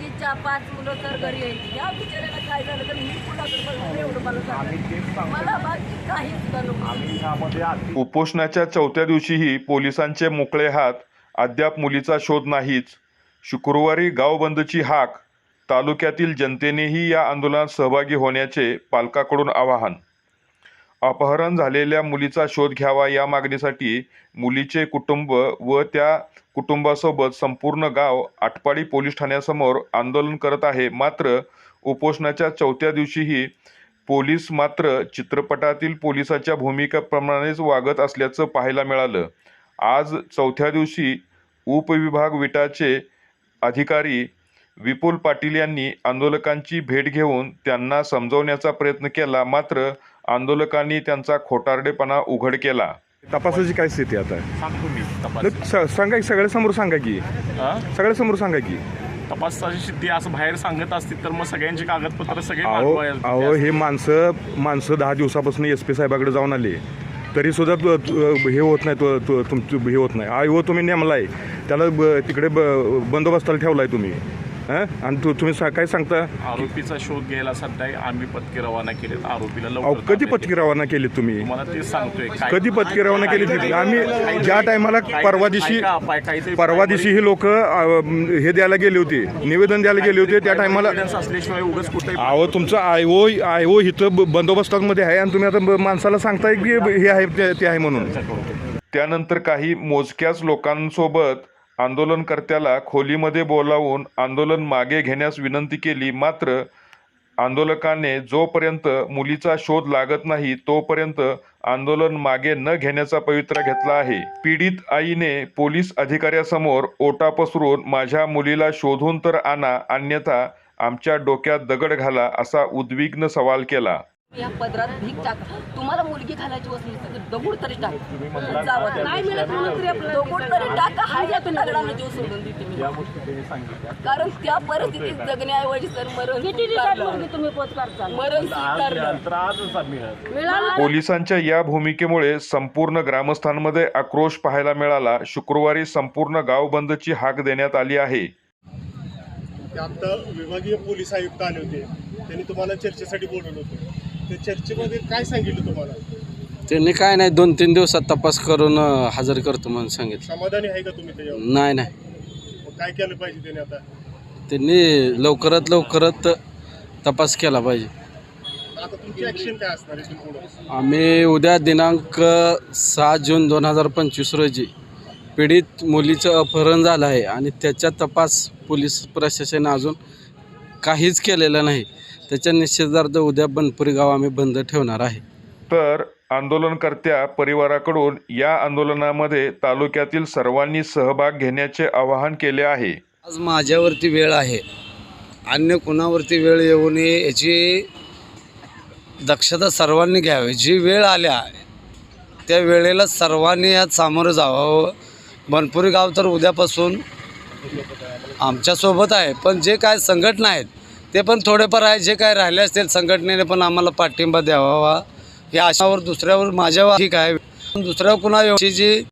माझी चार पाच मुलं तर घरी यायची. या बिचाऱ्याला काय झालं तर मी कुणाकडे बघणार एवढं मला सांगा. मला बाकी काही सुद्धा नको उपोषणाच्या चौथ्या दिवशीही पोलिसांचे मोकळे हात अद्याप मुलीचा शोध नाहीच. शुक्रवारी गाव बंदची हाक तालुक्यातील जनतेनेही या आंदोलनात सहभागी होण्याचे पालकाकडून आवाहन. अपहरण झालेल्या मुलीचा शोध घ्यावा या मागणीसाठी मुलीचे कुटुंब व त्या कुटुंबासोबत संपूर्ण गाव आटपाडी पोलीस ठाण्यासमोर आंदोलन करत आहे. मात्र उपोषणाच्या चौथ्या दिवशीही पोलीस मात्र चित्रपटातील पोलिसाच्या भूमिकेप्रमाणेच वागत असल्याचं पाहायला मिळालं. आज चौथ्या दिवशी उपविभाग विटाचे अधिकारी विपुल पाटील यांनी आंदोलकांची भेट घेऊन त्यांना समजवण्याचा प्रयत्न केला. मात्र आंदोलकांनी त्यांचा खोटारडेपणा उघड केला. तपासाची काय स्थिती आता? सांगतो मी तपास. नाही, स- सांगा की सगळ्या समोर सांगा की. हा? सगळ्या समोर सांगा की. तपासाची सिद्धी असं बाहेर सांगत असतील तर मग सगळ्यांची कागदपत्र सगळे अहो मागवायला- अहो हे माणसं माणसं दहा दिवसापासून एस पी साहेबाकडे जाऊन आले. तरी सुद्धा तु- तु- हे होत नाही तु- तु- तुमचं हे होत नाही. आई हो तुम्ही नेमलाय. त्याला ब- तिकडे ब- बंदोबस्ताला ठेवलाय तुम्ही. हां? आणि तु- तुम्ही सा- काय सांगता? आरोपीचा शोध घ्यायला सध्या आम्ही पत्के रवाना केलेत. आरोपीला अहो लवकर कधी पत्की रवाना केली तुम्ही. मला तेच सांगतोय काय- कधी पत्की रवाना केली ती? आम्ही ज्या टायमाला काय- परवा दिवशी ऐका, पाय- काहीतरी परवा दिवशी ही लोक हे द्यायला गेले होते निवेदन द्यायला गेले होते त्या टायमाला evidence असल्याशिवाय उगाच कुठे अहो तुमचं आयओ आयओ इथं ब- बंदोबस्तामध्ये आहे आणि तुम्ही आता ब- माणसाला सांगताय की हे आहे ते ते आहे म्हणून. त्यानंतर काही मोजक्याच लोकांसोबत आंदोलनकर्त्याला खोलीमध्ये बोलावून आंदोलन मागे घेण्यास विनंती केली. मात्र आंदोलकाने जोपर्यंत मुलीचा शोध लागत नाही तोपर्यंत आंदोलन मागे न घेण्याचा पवित्रा घेतला आहे. पीडित आईने पोलीस अधिकाऱ्यासमोर ओटा पसरून माझ्या मुलीला शोधून तर आणा अन्यथा आमच्या डोक्यात दगड घाला असा उद्विग्न सवाल केला. या पदरात भीक टाका तुम्हाला मुलगी घालायची असली तर दगड तरी टाका. जावं. नाही मिळत म्हणून तरी आपलं दगड तरी टाका. हा या दगडानं जीव सोडून देते मी. कारण त्या परिस्थितीत जगण्याऐवजी तर मरण मरण स्वीकारलं. पोलिसांच्या या भूमिकेमुळे संपूर्ण ग्रामस्थांमध्ये आक्रोश पाहायला मिळाला. शुक्रवारी संपूर्ण गाव बंदची हाक देण्यात आली आहे. आता विभागीय पोलीस आयुक्त आले होते. त्यांनी तुम्हाला चर्चेसाठी बोलवलं होतं. त्या चर्चेमध्ये काय सांगितलं तुम्हाला? त्यांनी काय नाही दोन तीन दिवसात तपास करून अं, हजर करतो म्हणून सांगितलं. समाधानी आहे का तुम्ही त्याच्यावर? नाही नाही. मग काय केलं पाहिजे त्याने आता? त्यांनी लवकरात लवकरात तपास केला पाहिजे. आता तुमची ऍक्शन काय असणार आहे इथून पुढं? आम्ही उद्या दिनांक सहा जून दोन हजार पंचवीस रोजी पीडित मुलीचं अपहरण झालं आहे आणि त्याचा तपास पोलीस प्रशासन अजून काहीच केलेलं नाही. त्याच्या निश्चितार्थ उद्या बनपुरी गाव आम्ही बंद ठेवणार आहे. तर आंदोलनकर्त्या परिवाराकडून या आंदोलनामध्ये तालुक्यातील सर्वांनी सहभाग घेण्याचे आवाहन केले आहे. आज माझ्यावरती वेळ आहे. अन्य कुणावरती वेळ येऊ नये याची दक्षता सर्वांनी घ्यावी. जी वेळ आल्या त्या वेळेला सर्वांनी यात सामोरं जावं. बनपुरी गाव तर उद्यापासून आमच्यासोबत आहे. पण जे काय संघटना आहेत ते पण थोडेफार आहे जे काय राहिले असतील संघटनेने पण आम्हाला पाठिंबा द्यावा. या अशावर दुसऱ्यावर माझ्यावर ठीक आहे. पण दुसऱ्यावर कुणा जी